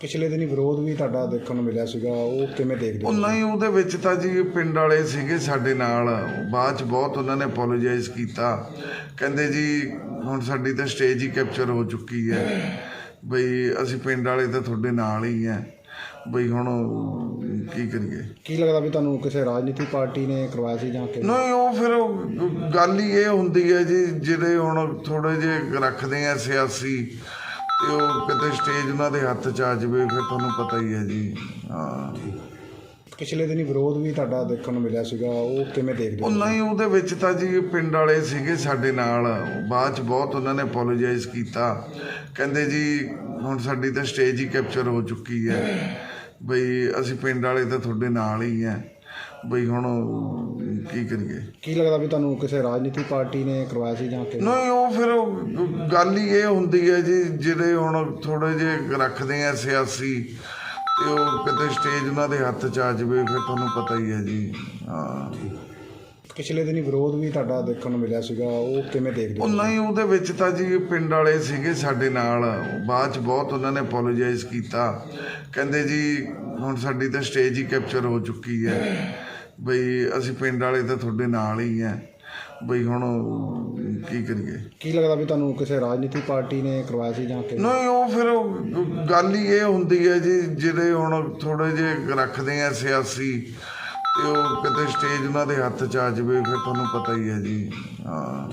ਪਿਛਲੇ ਦਿਨੀ ਵਿਰੋਧ ਵੀ ਤੁਹਾਡਾ ਦੇਖਣ ਨੂੰ ਮਿਲਿਆ ਸੀਗਾ ਉਹ ਕਿਵੇਂ ਦੇਖਦੇ ਉਹ ਹੋ ਨਹੀਂ ਉਹਦੇ ਵਿੱਚ ਤਾਂ ਜੀ ਪਿੰਡ ਵਾਲੇ ਸੀਗੇ ਸਾਡੇ ਨਾਲ। ਬਾਅਦ ਚ ਬਹੁਤ ਉਹਨਾਂ ਨੇ ਅਪੋਲੋਜਾਈਜ਼ ਕੀਤਾ। ਕਹਿੰਦੇ ਜੀ ਹੁਣ ਸਾਡੀ ਤਾਂ ਸਟੇਜ ਹੀ ਕੈਪਚਰ ਹੋ ਚੁੱਕੀ ਹੈ। ਬਈ ਅਸੀਂ ਪਿੰਡ ਵਾਲੇ ਤਾਂ ਤੁਹਾਡੇ ਨਾਲ ਹੀ ਹੈ। ਬਈ ਹੁਣ ਕੀ ਕਰੀਏ? ਕੀ ਲੱਗਦਾ ਵੀ ਤੁਹਾਨੂੰ ਕਿਸੇ ਰਾਜਨੀਤੀ ਪਾਰਟੀ ਨੇ ਕਰਵਾਇਆ ਸੀ ਜਾਂ ਕਿ ਨਹੀਂ ਉਹ ਫਿਰ ਉਹ ਗੱਲ ਹੀ ਇਹ ਹੁੰਦੀ ਹੈ ਜੀ ਜਿਹੜੇ ਹੁਣ ਥੋੜੇ ਜਿਹੇ ਰੱਖਦੇ ਆ ਸਿਆਸੀ ਤੇ ਉਹ ਕਿਤੇ ਸਟੇਜ ਉਹਨਾਂ ਦੇ ਹੱਥ 'ਚ ਆ ਜਾਵੇ ਫਿਰ ਤੁਹਾਨੂੰ ਪਤਾ ਹੀ ਹੈ ਜੀ। ਹਾਂ। ਪਿਛਲੇ ਦਿਨੀ ਵਿਰੋਧ ਵੀ ਤੁਹਾਡਾ ਦੇਖਣ ਨੂੰ ਮਿਲਿਆ ਸੀਗਾ ਉਹ ਕਿਵੇਂ ਦੇਖਦੇ ਉਹ ਹੋ ਨਹੀਂ ਉਹਦੇ ਵਿੱਚ ਤਾਂ ਜੀ ਪਿੰਡ ਵਾਲੇ ਸੀਗੇ ਸਾਡੇ ਨਾਲ। ਬਾਅਦ ਚ ਬਹੁਤ ਉਹਨਾਂ ਨੇ ਅਪੋਲੋਜਾਈਜ਼ ਕੀਤਾ। ਕਹਿੰਦੇ ਜੀ ਹੁਣ ਸਾਡੀ ਤਾਂ ਸਟੇਜ ਹੀ ਕੈਪਚਰ ਹੋ ਚੁੱਕੀ ਹੈ। ਬਈ ਅਸੀਂ ਪਿੰਡ ਵਾਲੇ ਤਾਂ ਤੁਹਾਡੇ ਨਾਲ ਹੀ ਹੈ। ਬਈ ਹੁਣ ਕੀ ਕਰੀਏ? ਕੀ ਲੱਗਦਾ ਵੀ ਤੁਹਾਨੂੰ ਕਿਸੇ ਰਾਜਨੀਤੀ ਪਾਰਟੀ ਨੇ ਕਰਵਾਇਆ ਸੀ ਜਾਂ ਕਿ ਨਹੀਂ ਉਹ ਫਿਰ ਉਹ ਗੱਲ ਹੀ ਇਹ ਹੁੰਦੀ ਹੈ ਜੀ ਜਿਹੜੇ ਹੁਣ ਥੋੜੇ ਜਿਹੇ ਰੱਖਦੇ ਆ ਸਿਆਸੀ ਤੇ ਉਹ ਕਿਤੇ ਸਟੇਜ ਉਹਨਾਂ ਦੇ ਹੱਥ 'ਚ ਆ ਜਾਵੇ ਫਿਰ ਤੁਹਾਨੂੰ ਪਤਾ ਹੀ ਹੈ ਜੀ। ਹਾਂ। ਪਿਛਲੇ ਦਿਨੀ ਵਿਰੋਧ ਵੀ ਤੁਹਾਡਾ ਦੇਖਣ ਨੂੰ ਮਿਲਿਆ ਸੀਗਾ ਉਹ ਕਿਵੇਂ ਦੇਖਦੇ ਉਹ ਹੋ ਨਹੀਂ ਉਹਦੇ ਵਿੱਚ ਤਾਂ ਜੀ ਪਿੰਡ ਵਾਲੇ ਸੀਗੇ ਸਾਡੇ ਨਾਲ ਬਾਅਦ ਚ ਬਹੁਤ ਉਹਨਾਂ ਨੇ ਅਪੋਲੋਜਾਈਜ਼ ਕੀਤਾ। ਕਹਿੰਦੇ ਜੀ ਹੁਣ ਸਾਡੀ ਤਾਂ ਸਟੇਜ ਹੀ ਕੈਪਚਰ ਹੋ ਚੁੱਕੀ ਹੈ। ਬਈ ਅਸੀਂ ਪਿੰਡ ਵਾਲੇ ਤਾਂ ਤੁਹਾਡੇ ਨਾਲ ਹੀ ਹੈ ਬਈ ਹੁਣ ਕੀ ਕਰੀਏ? ਕੀ ਲੱਗਦਾ ਵੀ ਤੁਹਾਨੂੰ ਕਿਸੇ ਰਾਜਨੀਤੀ ਪਾਰਟੀ ਨੇ ਕਰਵਾਇਆ ਸੀ ਜਾਂ ਕਿ ਨਹੀਂ ਉਹ ਫਿਰ ਉਹ ਗੱਲ ਹੀ ਇਹ ਹੁੰਦੀ ਹੈ ਜੀ ਜਿਹੜੇ ਹੁਣ ਥੋੜੇ ਜਿਹੇ ਰੱਖਦੇ ਆ ਸਿਆਸੀ ਤੇ ਉਹ ਕਿਤੇ ਸਟੇਜ ਉਹਨਾਂ ਦੇ ਹੱਥ 'ਚ ਆ ਜਾਵੇ ਫਿਰ ਤੁਹਾਨੂੰ ਪਤਾ ਹੀ ਹੈ ਜੀ। ਹਾਂ।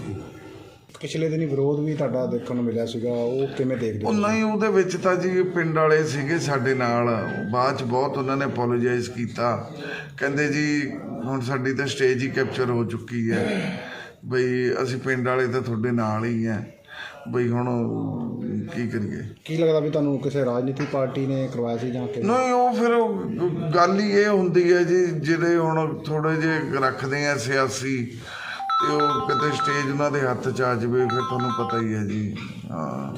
ਪਿਛਲੇ ਦਿਨੀ ਵਿਰੋਧ ਵੀ ਤੁਹਾਡਾ ਦੇਖਣ ਨੂੰ ਮਿਲਿਆ ਸੀਗਾ ਉਹ ਕਿਵੇਂ ਦੇਖਦੇ ਉਹ ਹੋ? ਨਹੀਂ ਉਹਦੇ ਵਿੱਚ ਤਾਂ ਜੀ ਪਿੰਡ ਵਾਲੇ ਸੀਗੇ ਸਾਡੇ ਨਾਲ। ਬਾਅਦ ਚ ਬਹੁਤ ਉਹਨਾਂ ਨੇ ਅਪੋਲੋਜਾਈਜ਼ ਕੀਤਾ। ਕਹਿੰਦੇ ਜੀ ਹੁਣ ਸਾਡੀ ਤਾਂ ਸਟੇਜ ਹੀ ਕੈਪਚਰ ਹੋ ਚੁੱਕੀ ਹੈ। ਬਈ ਅਸੀਂ ਪਿੰਡ ਵਾਲੇ ਤਾਂ ਤੁਹਾਡੇ ਨਾਲ ਹੀ ਹੈ। ਬਈ ਹੁਣ ਕੀ ਕਰੀਏ? ਕੀ ਲੱਗਦਾ ਵੀ ਤੁਹਾਨੂੰ ਕਿਸੇ ਰਾਜਨੀਤੀ ਪਾਰਟੀ ਨੇ ਕਰਵਾਇਆ ਸੀ ਜਾਂ ਕਿ ਨਹੀਂ ਉਹ ਫਿਰ ਗੱਲ ਹੀ ਇਹ ਹੁੰਦੀ ਹੈ ਜੀ ਜਿਹੜੇ ਹੁਣ ਥੋੜੇ ਜਿਹੇ ਰੱਖਦੇ ਆ ਸਿਆਸੀ ਤੇ ਉਹ ਕਿਤੇ ਸਟੇਜ ਉਹਨਾਂ ਦੇ ਹੱਥ 'ਚ ਆ ਜਾਵੇ ਫਿਰ ਤੁਹਾਨੂੰ ਪਤਾ ਹੀ ਹੈ ਜੀ। ਹਾਂ।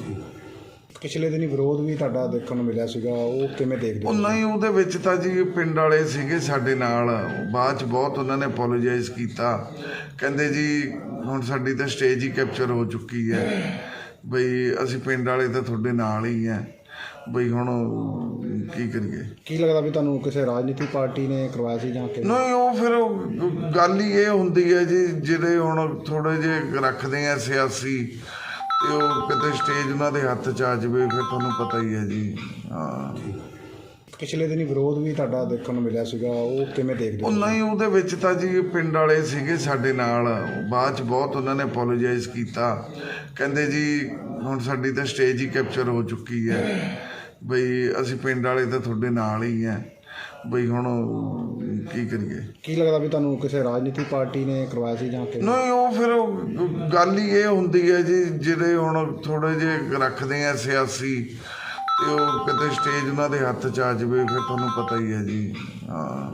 ਪਿਛਲੇ ਦਿਨੀ ਵਿਰੋਧ ਵੀ ਤੁਹਾਡਾ ਦੇਖਣ ਨੂੰ ਮਿਲਿਆ ਸੀਗਾ ਉਹ ਕਿਵੇਂ ਦੇਖਦੇ ਉਹ ਹੋ? ਨਹੀਂ ਉਹਦੇ ਵਿੱਚ ਤਾਂ ਜੀ ਪਿੰਡ ਵਾਲੇ ਸੀਗੇ ਸਾਡੇ ਨਾਲ। ਬਾਅਦ ਚ ਬਹੁਤ ਉਹਨਾਂ ਨੇ ਅਪੋਲੋਜਾਈਜ਼ ਕੀਤਾ। ਕਹਿੰਦੇ ਜੀ ਹੁਣ ਸਾਡੀ ਤਾਂ ਸਟੇਜ ਹੀ ਕੈਪਚਰ ਹੋ ਚੁੱਕੀ ਹੈ। ਬਈ ਅਸੀਂ ਪਿੰਡ ਵਾਲੇ ਤਾਂ ਤੁਹਾਡੇ ਨਾਲ ਹੀ ਹੈ। ਬਈ ਹੁਣ ਕੀ ਕਰੀਏ? ਕੀ ਲੱਗਦਾ ਵੀ ਤੁਹਾਨੂੰ ਕਿਸੇ ਰਾਜਨੀਤੀ ਪਾਰਟੀ ਨੇ ਕਰਵਾਇਆ ਸੀ ਜਾਂ ਕਿ ਨਹੀਂ ਉਹ ਫਿਰ ਉਹ ਗੱਲ ਹੀ ਇਹ ਹੁੰਦੀ ਹੈ ਜੀ ਜਿਹੜੇ ਹੁਣ ਥੋੜੇ ਜਿਹੇ ਰੱਖਦੇ ਆ ਸਿਆਸੀ ਤੇ ਉਹ ਕਿਤੇ ਸਟੇਜ ਉਹਨਾਂ ਦੇ ਹੱਥ 'ਚ ਆ ਜਾਵੇ ਫਿਰ ਤੁਹਾਨੂੰ ਪਤਾ ਹੀ ਹੈ ਜੀ। ਹਾਂ। ਪਿਛਲੇ ਦਿਨੀ ਵਿਰੋਧ ਵੀ ਤੁਹਾਡਾ ਦੇਖਣ ਨੂੰ ਮਿਲਿਆ ਸੀਗਾ ਉਹ ਕਿਵੇਂ ਦੇਖਦੇ ਹੋ? ਨਹੀਂ ਉਹਦੇ ਵਿੱਚ ਤਾਂ ਜੀ ਪਿੰਡ ਵਾਲੇ ਸੀਗੇ ਸਾਡੇ ਨਾਲ ਬਾਅਦ ਚ ਬਹੁਤ ਉਹਨਾਂ ਨੇ ਅਪੋਲੋਜਾਈਜ਼ ਕੀਤਾ। ਕਹਿੰਦੇ ਜੀ ਹੁਣ ਸਾਡੀ ਤਾਂ ਸਟੇਜ ਹੀ ਕੈਪਚਰ ਹੋ ਚੁੱਕੀ ਹੈ। ਬਈ ਅਸੀਂ ਪਿੰਡ ਵਾਲੇ ਤਾਂ ਤੁਹਾਡੇ ਨਾਲ ਹੀ ਹੈ ਬਈ ਹੁਣ ਕੀ ਕਰੀਏ? ਕੀ ਲੱਗਦਾ ਵੀ ਤੁਹਾਨੂੰ ਕਿਸੇ ਰਾਜਨੀਤੀ ਪਾਰਟੀ ਨੇ ਕਰਵਾਇਆ ਸੀ ਜਾਂ ਕਿ ਨਹੀਂ ਉਹ ਫਿਰ ਉਹ ਗੱਲ ਹੀ ਇਹ ਹੁੰਦੀ ਹੈ ਜੀ ਜਿਹੜੇ ਹੁਣ ਥੋੜੇ ਜਿਹੇ ਰੱਖਦੇ ਆ ਸਿਆਸੀ ਤੇ ਉਹ ਕਿਤੇ ਸਟੇਜ ਉਹਨਾਂ ਦੇ ਹੱਥ 'ਚ ਆ ਜਾਵੇ ਫਿਰ ਤੁਹਾਨੂੰ ਪਤਾ ਹੀ ਹੈ ਜੀ। ਹਾਂ।